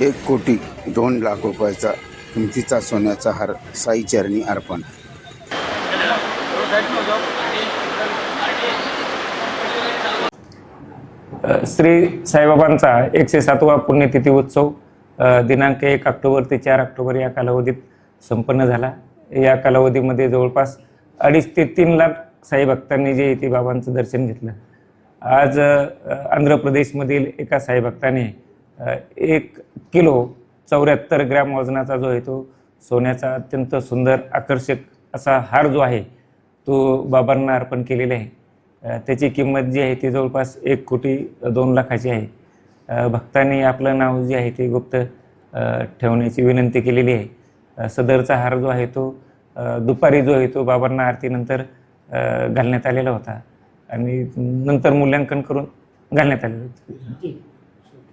एक कोटी दोन लाख रुपयाचा किमतीचा सोन्याचा हार साई चरणी अर्पण. श्री साईबाबांचा एकशे सातवा पुण्यतिथी उत्सव दिनांक एक ऑक्टोबर ते चार ऑक्टोबर या कालावधीत संपन्न झाला. या कालावधीमध्ये जवळपास अडीच ते तीन लाख साई भक्तांनी जे इथे बाबांचं दर्शन घेतलं. आज आंध्र प्रदेशमधील एका साई भक्ताने एक किलो चौऱ्याहत्तर ग्रॅम वजनाचा जो आहे तो सोन्याचा अत्यंत सुंदर आकर्षक असा हार जो आहे तो बाबांना अर्पण केलेला आहे. त्याची किंमत जी आहे ती जवळपास एक कोटी दोन लाखाची आहे. भक्तांनी आपलं नाव जे आहे ते गुप्त ठेवण्याची विनंती केलेली आहे. सदरचा हार जो आहे तो दुपारी जो आहे तो बाबांना आरतीनंतर घालण्यात आलेला होता. आणि नंतर मूल्यांकन करून घालण्यात आलेलं होतं.